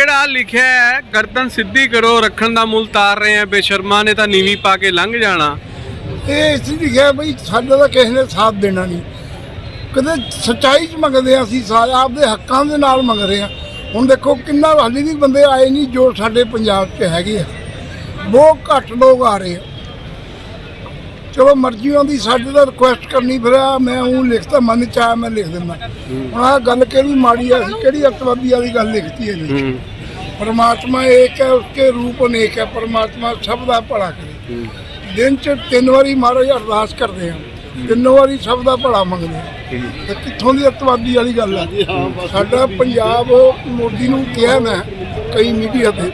ਜਿਹੜਾ ਲਿਖਿਆ ਹੈ, ਗਰਦਨ ਸਿੱਧੀ ਕਰੋ, ਰੱਖਣ ਦਾ ਮੁੱਲ ਤਾਰ ਰਹੇ ਆ, ਬੇਸ਼ਰਮਾ ਨੇ ਤਾਂ ਨੀਵੀਂ ਪਾ ਕੇ ਲੰਘ ਜਾਣਾ। ਇਹ ਇਸ ਲਿਖਿਆ ਬਈ, ਸਾਡਾ ਤਾਂ ਕਿਸੇ ਨੇ ਸਾਥ ਦੇਣਾ ਨਹੀਂ। ਕਦੇ ਸੱਚਾਈ 'ਚ ਮੰਗਦੇ ਆ ਅਸੀਂ ਸਾਰੇ, ਆਪਦੇ ਹੱਕਾਂ ਦੇ ਨਾਲ ਮੰਗ ਰਹੇ ਆ। ਹੁਣ ਦੇਖੋ ਕਿੰਨਾ ਹਾਲੀ ਵੀ ਬੰਦੇ ਆਏ ਨਹੀਂ, ਜੋ ਸਾਡੇ ਪੰਜਾਬ 'ਚ ਹੈਗੇ ਆ। ਬਹੁਤ ਘੱਟ ਲੋਕ ਆ ਰਹੇ ਆ। ਚਲੋ ਮਰਜ਼ੀ ਆਉਂਦੀ ਸਾਡੇ ਦਾ ਰਿਕੁਐਸਟ ਕਰਨੀ ਫਿਰ ਆ ਮੈਂ ਉਹ ਲਿਖਤਾ ਮਨ ਚ ਮੈਂ ਲਿਖ ਦਿੰਦਾ। ਹੁਣ ਆ ਗੱਲ ਕਿਹੜੀ ਮਾੜੀ ਆ ਕਿਹੜੀ ਅਤਵਾਦੀ ਵਾਲੀ ਗੱਲ ਲਿਖਤੀ ਹੈ। ਜੀ ਪਰਮਾਤਮਾ ਏਕ ਹੈ ਉਸਕੇ ਰੂਪ ਅਨੇਕ ਹੈ ਪਰਮਾਤਮਾ ਸਭ ਦਾ ਭਲਾ ਕਰੇ। ਦਿਨ ਚ ਤਿੰਨ ਵਾਰੀ ਮਹਾਰਾਜ ਅਰਦਾਸ ਕਰਦੇ ਆ ਤਿੰਨ ਵਾਰੀ ਸਭ ਦਾ ਭਲਾ ਮੰਗਦੇ ਆ। ਤੇ ਕਿੱਥੋਂ ਦੀ ਅਤਵਾਦੀ ਵਾਲੀ ਗੱਲ ਆ? ਸਾਡਾ ਪੰਜਾਬ ਮੋਦੀ ਨੂੰ ਕਿਹਾ ਮੈਂ ਕਈ ਮੀਡੀਆ ਤੇ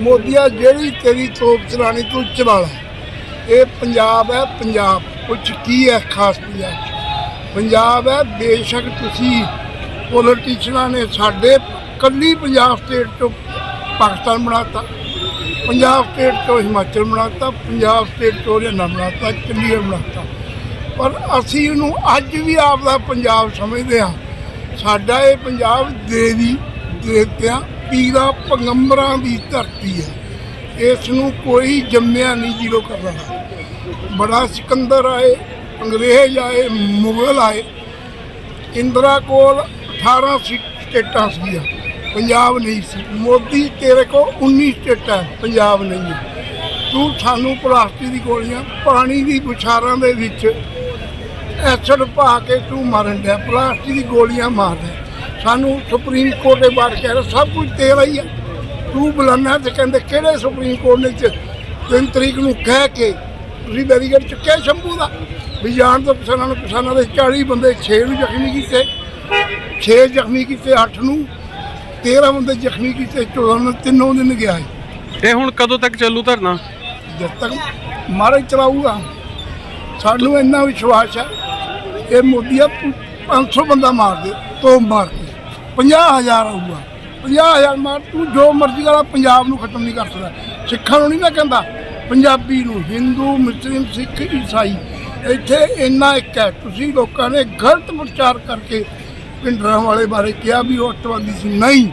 ਮੋਦੀਆ ਜਿਹੜੀ ਤੇਰੀ ਤੋਪ ਚਲਾਣੀ ਤੂੰ ਚਲਾ ਲੈ। ਇਹ ਪੰਜਾਬ ਹੈ, ਪੰਜਾਬ ਕੁਛ ਕੀ ਹੈ, ਖਾਸ ਪੰਜਾਬ 'ਚ? ਪੰਜਾਬ ਹੈ, ਬੇਸ਼ੱਕ ਤੁਸੀਂ ਪੋਲੀਟੀਸ਼ਨਾਂ ਨੇ ਸਾਡੇ ਕੱਲੀ ਪੰਜਾਬ ਸਟੇਟ ਤੋਂ ਪਾਕਿਸਤਾਨ ਬਣਾਤਾ, ਪੰਜਾਬ ਸਟੇਟ ਤੋਂ ਹਿਮਾਚਲ ਬਣਾਤਾ, ਪੰਜਾਬ ਸਟੇਟ ਤੋਂ ਹਰਿਆਣਾ ਬਣਾਤਾ, ਚੰਡੀਗੜ੍ਹ ਬਣਾਤਾ। ਪਰ ਅਸੀਂ ਇਹਨੂੰ ਅੱਜ ਵੀ ਆਪ ਦਾ ਪੰਜਾਬ ਸਮਝਦੇ ਹਾਂ। ਸਾਡਾ ਇਹ ਪੰਜਾਬ ਦੇਵੀ, ਦੇਵਤਿਆਂ, ਪੀਰਾਂ, ਪੈਗੰਬਰਾਂ ਦੀ ਧਰਤੀ ਹੈ। ਇਸ ਨੂੰ ਕੋਈ ਜੰਮਿਆ ਨਹੀਂ ਜੀਰੋ ਕਰ ਬੜਾ ਸਿਕੰਦਰ ਆਏ, ਅੰਗਰੇਜ਼ ਆਏ, ਮੁਗਲ ਆਏ। ਇੰਦਰਾ ਕੋਲ 18 ਸੀ- ਸਟੇਟਾਂ ਸੀਗੀਆਂ, ਪੰਜਾਬ ਨਹੀਂ ਸੀ। ਮੋਦੀ ਤੇਰੇ ਕੋਲ 19 ਸਟੇਟਾਂ, ਪੰਜਾਬ ਨਹੀਂ ਹੈ। ਤੂੰ ਸਾਨੂੰ ਪਲਾਸਟਿਕ ਦੀ ਗੋਲੀਆਂ, ਪਾਣੀ ਦੀ ਬੁਛਾਰਾਂ ਦੇ ਵਿੱਚ ਐਸਿਡ ਪਾ ਕੇ ਤੂੰ ਮਾਰਨ ਡਿਆ। ਪਲਾਸਟਿਕ ਦੀ ਗੋਲੀਆਂ ਮਾਰਦਾ ਸਾਨੂੰ ਸੁਪਰੀਮ ਕੋਰਟ ਦੇ ਬਾਹਰ ਕਹਿ ਰਿਹਾ, ਸਭ ਕੁਝ ਤੇਰਾ ਹੀ ਆ ਤੂੰ ਬੁਲਾਨਾ ਤੇ ਕਹਿੰਦੇ ਕਿਹੜੇ ਸੁਪਰੀਮ ਕੋਰਟ ਨੇ ਚ ਤਿੰਨ ਤਰੀਕ ਨੂੰ ਕਹਿ ਕੇ ਤੁਸੀਂ ਬੈਰੀਗੇਡ ਚੁੱਕਿਆ ਸ਼ੰਭੂ ਦਾ? ਵੀ ਜਾਣ ਤੋਂ ਕਿਸਾਨਾਂ ਨੂੰ ਕਿਸਾਨਾਂ ਦੇ 40 ਬੰਦੇ 6 ਨੂੰ ਜ਼ਖਮੀ ਕੀਤੇ 6 ਜ਼ਖਮੀ ਕੀਤੇ 8 ਨੂੰ 13 ਬੰਦੇ ਜ਼ਖਮੀ ਕੀਤੇ 14 ਨੂੰ ਤਿੰਨੋਂ ਦਿਨ ਗਿਆ ਇਹ ਹੁਣ ਕਦੋਂ ਤੱਕ ਚੱਲੂ ਧਰਨਾ? ਜਦ ਤੱਕ ਮਹਾਰਾਜ ਚਲਾਊਗਾ। ਸਾਨੂੰ ਇੰਨਾ ਵਿਸ਼ਵਾਸ ਹੈ ਇਹ ਮੋਦੀ ਆ 500 ਬੰਦਾ ਮਾਰ ਦੇ ਤੋਂ ਮਾਰ ਕੇ। 50000 ਆਊਗਾ। 50000 ਮਾਰ ਤੂੰ ਜੋ ਮਰਜ਼ੀ ਵਾਲਾ ਪੰਜਾਬ ਨੂੰ ਖਤਮ ਨਹੀਂ ਕਰ ਸਕਦਾ। ਸਿੱਖਾਂ ਨੂੰ ਨਹੀਂ ਮੈਂ ਕਹਿੰਦਾ ਪੰਜਾਬੀ ਨੂੰ ਹਿੰਦੂ ਮੁਸਲਿਮ ਸਿੱਖ ਈਸਾਈ ਇੱਥੇ ਇੰਨਾ ਇੱਕ ਹੈ। ਤੁਸੀਂ ਲੋਕਾਂ ਨੇ ਗਲਤ ਪ੍ਰਚਾਰ ਕਰਕੇ ਪਿੰਡਰਾਂ ਵਾਲੇ ਬਾਰੇ ਕਿਹਾ ਵੀ ਉਹ ਅੱਤਵਾਦੀ ਸੀ। ਨਹੀਂ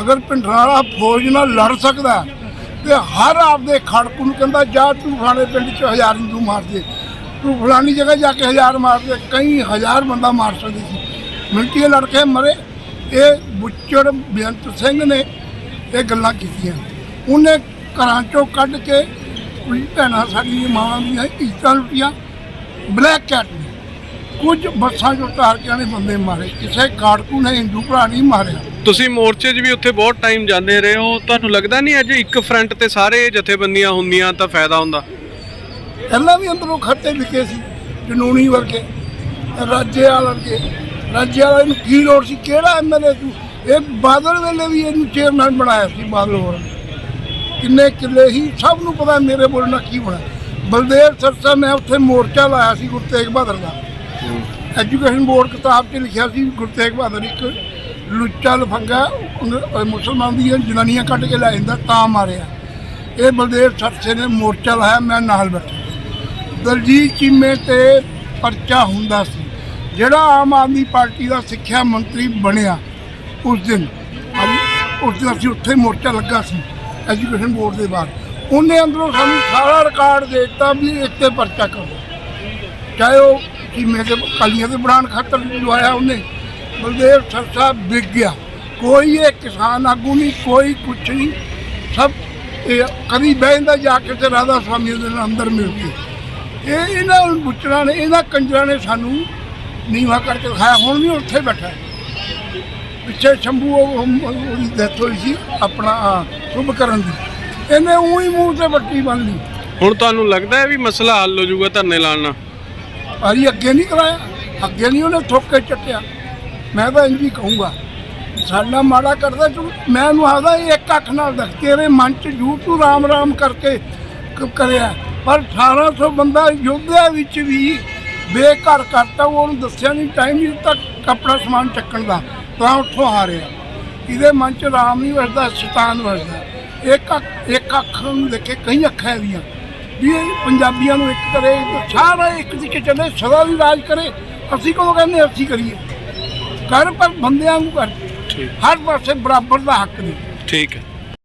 ਅਗਰ ਪਿੰਡਰਾਂ ਵਾਲਾ ਫੌਜ ਨਾਲ ਲੜ ਸਕਦਾ ਹੈ, ਤੇ ਹਰ ਆਪਦੇ ਖੜਕੂ ਨੂੰ ਕਹਿੰਦਾ ਜਾ ਤੂੰ ਫਲਾਣੇ ਪਿੰਡ 'ਚ ਹਜ਼ਾਰ ਹਿੰਦੂ ਮਾਰ ਦੇ। ਤੂੰ ਫਲਾਣੀ ਜਗ੍ਹਾ ਜਾ ਕੇ ਹਜ਼ਾਰ ਮਾਰ ਦੇ। ਕਈ ਹਜ਼ਾਰ ਬੰਦਾ ਮਾਰ ਸਕਦੇ ਸੀ। ਮਿਲਟੀ ਦੇ ਲੜਕੇ ਮਰੇ। ਇਹ ਬੁੱਚੜ ਬੇਅੰਤ ਸਿੰਘ ਨੇ ਇਹ ਗੱਲਾਂ ਕੀਤੀਆਂ। ਉਹਨੇ ਘਰਾਂ ਚੋਂ ਕੱਢ ਕੇ ਕੁਝ ਭੈਣਾਂ ਸਾਡੀਆਂ ਮਾਵਾਂ ਦੀਆਂ ਇੱਜ਼ਤਾਂ ਲੁੱਟੀਆਂ ਬਲੈਕ ਕੈਟ ਨੇ। ਕੁਝ ਬੱਸਾਂ ਚੋਂ ਤਾਰ ਕੇ ਨੇ ਬੰਦੇ ਮਾਰੇ। ਕਿਸੇ ਕਾੜਕੂ ਨੇ ਹਿੰਦੂ ਭਰਾ ਨਹੀਂ ਮਾਰਿਆ। ਤੁਸੀਂ ਮੋਰਚੇ 'ਚ ਵੀ ਉੱਥੇ ਬਹੁਤ ਟਾਈਮ ਜਾਂਦੇ ਰਹੇ ਹੋ। ਤੁਹਾਨੂੰ ਲੱਗਦਾ ਨਹੀਂ ਅੱਜ ਇੱਕ ਫਰੰਟ ਤੇ ਸਾਰੇ ਜਥੇਬੰਦੀਆਂ ਹੁੰਦੀਆਂ ਤਾਂ ਫਾਇਦਾ ਹੁੰਦਾ? ਪਹਿਲਾਂ ਵੀ ਅੰਦਰੋਂ ਖੱਤੇ ਵਿਕੇ ਸੀ ਜਨੂਨੀ ਵਰਗੇ ਰਾਜੇ ਵਾਲ ਵਰਗੇ ਰਾਜੇ ਵਾਲਾ ਨੂੰ ਕੀ ਲੋੜ ਸੀ? ਕਿਹੜਾ ਐਮਐਲਏ ਤੂੰ ਇਹ ਬਾਦਲ ਵੇਲੇ ਵੀ ਇਹਨੂੰ ਚੇਅਰਮੈਨ ਬਣਾਇਆ ਸੀ, ਬਾਦਲ ਹੋਰ ਕਿੰਨੇ ਕਿੱਲੇ ਸੀ? ਸਭ ਨੂੰ ਪਤਾ ਮੇਰੇ ਬੋਲਣ ਨਾਲ ਕੀ ਹੋਣਾ। ਬਲਦੇਵ ਸਰਸਾ, ਮੈਂ ਉੱਥੇ ਮੋਰਚਾ ਲਾਇਆ ਸੀ ਗੁਰੂ ਤੇਗ ਬਹਾਦਰ ਦਾ। ਐਜੂਕੇਸ਼ਨ ਬੋਰਡ ਕਿਤਾਬ 'ਚ ਲਿਖਿਆ ਸੀ ਗੁਰੂ ਤੇਗ ਬਹਾਦਰ ਇੱਕ ਲੁੱਚਾ ਲਫੰਗਾ ਮੁਸਲਮਾਨ ਦੀਆਂ ਜਨਾਨੀਆਂ ਕੱਢ ਕੇ ਲੈ ਜਾਂਦਾ, ਤਾਂ ਮਾਰਿਆ। ਇਹ ਬਲਦੇਵ ਸਰਸੇ ਨੇ ਮੋਰਚਾ ਲਾਇਆ, ਮੈਂ ਨਾਲ ਬੈਠਾ। ਦਲਜੀਤ ਚੀਮੇ ਤੇ ਪਰਚਾ ਹੁੰਦਾ ਸੀ। ਜਿਹੜਾ ਆਮ ਆਦਮੀ ਪਾਰਟੀ ਦਾ ਸਿੱਖਿਆ ਮੰਤਰੀ ਬਣਿਆ ਉਸ ਦਿਨ ਉਸ ਦਿਨ ਅਸੀਂ ਉੱਥੇ ਮੋਰਚਾ ਲੱਗਾ ਸੀ, ਐਜੂਕੇਸ਼ਨ ਬੋਰਡ ਦੇ ਬਾਹਰ। ਉਹਨੇ ਅੰਦਰੋਂ ਸਾਨੂੰ ਸਾਰਾ ਰਿਕਾਰਡ ਦੇ ਦਿੱਤਾ ਵੀ ਇੱਥੇ ਪਰਚਾ ਕਰੋ। ਚਾਹੇ ਉਹ ਚੀਮੇ ਦੇ, ਕਾਲੀਆਂ ਦੇ ਬਣਾਉਣ ਖਾਤਰ ਲਵਾਇਆ ਉਹਨੇ, ਬਲਦੇਵ ਸਰਸਾ ਵਿਕ ਗਿਆ। ਕੋਈ ਇਹ ਕਿਸਾਨ ਆਗੂ ਨਹੀਂ, ਕੋਈ ਕੁਛ ਨਹੀਂ। ਸਭ ਇਹ ਕਦੀ ਬਹਿੰਦਾ ਜਾ ਕੇ ਤੇ ਰਾਧਾ ਸਵਾਮੀ ਦੇ ਅੰਦਰ ਮਿਲ ਕੇ। ਇਹ ਇਹਨਾਂ ਬੁੱਚੜਾਂ ਨੇ, ਇਹਨਾਂ ਕੰਜਰਾਂ ਨੇ ਸਾਨੂੰ ਨੀਵਾ ਕਰਕੇ ਦਿਖਾਇਆ ਹੁਣ ਵੀ ਉੱਥੇ ਬੈਠਾ ਹੈ। ਪਿੱਛੇ ਸ਼ੰਭੂ ਉਹ- ਉਹ- ਉਹਦੀ ਡੈਥ ਹੋਈ ਸੀ ਆਪਣਾ ਸ਼ੁਭ ਕਰਨ ਦੀ। ਇਹਨੇ ਉਹੀ ਮੂੰਹ ਤੇ ਬੱਟੀ ਬੰਨ ਲਈ। ਹੁਣ ਤੁਹਾਨੂੰ ਲੱਗਦਾ ਹੈ ਵੀ ਮਸਲਾ ਹੱਲ ਹੋ ਜਾਊਗਾ ਧਰਨੇ ਲਾਉਣ ਨਾਲ? ਭਾਜੀ ਅੱਗੇ ਨਹੀਂ ਕਰਾਇਆ। ਅੱਗੇ ਨਹੀਂ ਉਹਨੇ ਠੋਕ ਕੇ ਚੱਕਿਆ ਮੈਂ ਤਾਂ ਇੰਜ ਹੀ ਕਹੂੰਗਾ ਸਾਡਾ ਮਾੜਾ ਕਰਦਾ ਤੂੰ ਮੈਂ ਉਹਨੂੰ ਆਦਾ ਇੱਕ ਅੱਖ ਨਾਲ ਦੇਖ ਤੇਰੇ ਮਨ ਚ ਜੂ ਤੂੰ ਰਾਮ ਰਾਮ ਕਰਕੇ ਕਰਿਆ। ਪਰ 1800 ਬੰਦਾ ਯੋਧਿਆ ਵਿੱਚ ਵੀ ਬੇਘਰ ਕਰਤਾ ਉਹਨੂੰ ਦੱਸਿਆ ਨਹੀਂ ਟਾਈਮ ਨਹੀਂ ਤੱਕ ਕੱਪੜਾ ਸਮਾਨ ਚੱਕਣ ਦਾ ਤਾਂ ਉੱਥੋਂ ਹਾਰਿਆ। ਇਹਦੇ ਮਨ ਚ ਰਾਮ ਨਹੀਂ ਵਸਦਾ ਸ਼ੈਤਾਨ ਵਸਦਾ। ਇੱਕ ਇੱਕ ਅੱਖ ਨੂੰ ਦੇਖੇ ਕਈ ਅੱਖਾਂ ਇਹਦੀਆਂ। ਵੀ ਇਹ ਪੰਜਾਬੀਆਂ ਨੂੰ ਇੱਕ ਕਰੇ ਤੇ ਸਾਰਾ ਇੱਕ ਦਿਕੇ ਚੱਲੇ ਸਦਾ ਵੀ ਰਾਜ ਕਰੇ ਅਸੀਂ ਕਦੋਂ ਕਹਿੰਦੇ ਅਸੀਂ ਕਰੀਏ। ਕਰ ਪਰ ਬੰਦਿਆਂ ਨੂੰ ਕਰ ਹਰ ਪਾਸੇ ਬਰਾਬਰ ਦਾ ਹੱਕ ਨਹੀਂ ਠੀਕ ਹੈ।